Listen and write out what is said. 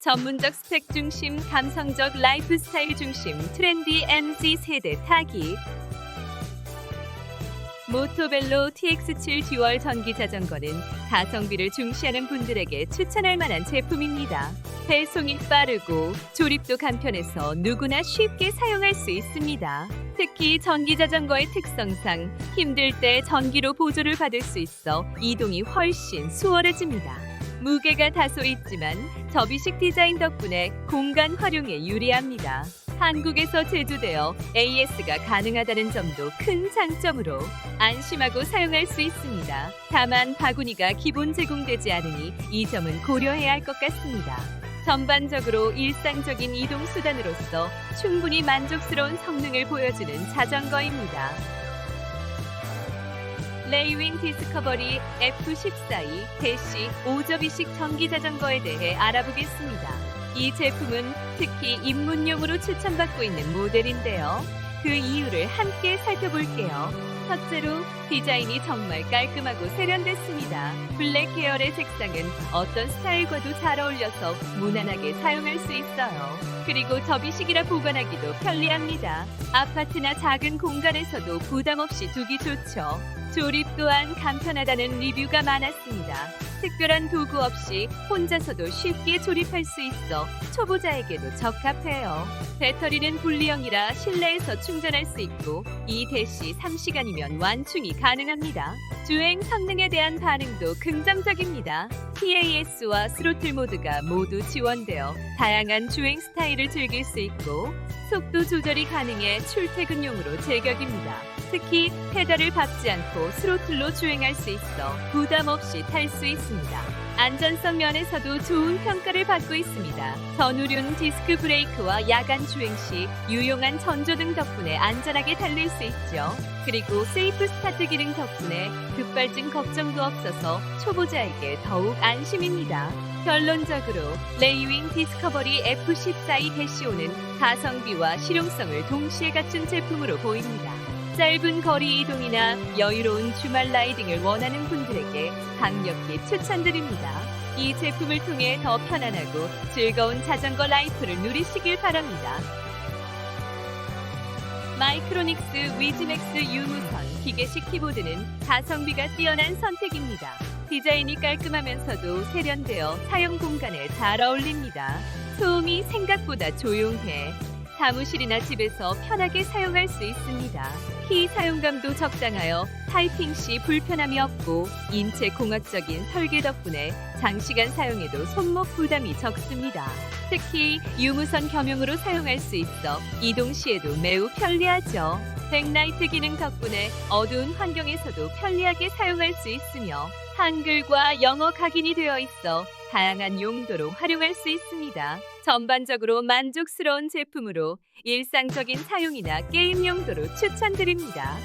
전문적 스펙 중심, 감성적 라이프 스타일 중심 트렌디 MZ 세대 타기. 모토벨로 TX7 듀얼 전기 자전거는 가성비를 중시하는 분들에게 추천할 만한 제품입니다. 배송이 빠르고 조립도 간편해서 누구나 쉽게 사용할 수 있습니다. 특히 전기 자전거의 특성상 힘들 때 전기로 보조를 받을 수 있어 이동이 훨씬 수월해집니다. 무게가 다소 있지만 접이식 디자인 덕분에 공간 활용에 유리합니다. 한국에서 제조되어 AS가 가능하다는 점도 큰 장점으로 안심하고 사용할 수 있습니다. 다만 바구니가 기본 제공되지 않으니 이 점은 고려해야 할 것 같습니다. 전반적으로 일상적인 이동 수단으로서 충분히 만족스러운 성능을 보여주는 자전거입니다. 레이윈 디스커버리 F14E 대시 5접이식 전기 자전거에 대해 알아보겠습니다. 이 제품은 특히 입문용으로 추천받고 있는 모델인데요. 그 이유를 함께 살펴볼게요. 첫째로 디자인이 정말 깔끔하고 세련됐습니다. 블랙 계열의 색상은 어떤 스타일과도 잘 어울려서 무난하게 사용할 수 있어요. 그리고 접이식이라 보관하기도 편리합니다. 아파트나 작은 공간에서도 부담 없이 두기 좋죠. 조립 또한 간편하다는 리뷰가 많았습니다. 특별한 도구 없이 혼자서도 쉽게 조립할 수 있어 초보자에게도 적합해요. 배터리는 분리형이라 실내에서 충전할 수 있고 이 대시 3시간이면 완충이 가능합니다. 주행 성능에 대한 반응도 긍정적입니다. PAS와 스로틀 모드가 모두 지원되어 다양한 주행 스타일을 즐길 수 있고 속도 조절이 가능해 출퇴근용으로 제격입니다. 특히 페달을 밟지 않고 스로틀로 주행할 수 있어 부담 없이 탈 수 있습니다. 안전성 면에서도 좋은 평가를 받고 있습니다. 전후륜 디스크 브레이크와 야간 주행 시 유용한 전조등 덕분에 안전하게 달릴 수 있죠. 그리고 세이프 스타트 기능 덕분에 급발진 걱정도 없어서 초보자에게 더욱 안심입니다. 결론적으로 레이윈 디스커버리 F14E 대시오는 가성비와 실용성을 동시에 갖춘 제품으로 보입니다. 짧은 거리 이동이나 여유로운 주말 라이딩을 원하는 분들에게 강력히 추천드립니다. 이 제품을 통해 더 편안하고 즐거운 자전거 라이프를 누리시길 바랍니다. 마이크로닉스 위즈맥스 유무선 기계식 키보드는 가성비가 뛰어난 선택입니다. 디자인이 깔끔하면서도 세련되어 사용 공간에 잘 어울립니다. 소음이 생각보다 조용해 사무실이나 집에서 편하게 사용할 수 있습니다. 키 사용감도 적당하여 타이핑 시 불편함이 없고 인체 공학적인 설계 덕분에 장시간 사용해도 손목 부담이 적습니다. 특히 유무선 겸용으로 사용할 수 있어 이동 시에도 매우 편리하죠. 백라이트 기능 덕분에 어두운 환경에서도 편리하게 사용할 수 있으며 한글과 영어 각인이 되어 있어 다양한 용도로 활용할 수 있습니다. 전반적으로 만족스러운 제품으로 일상적인 사용이나 게임 용도로 추천드립니다.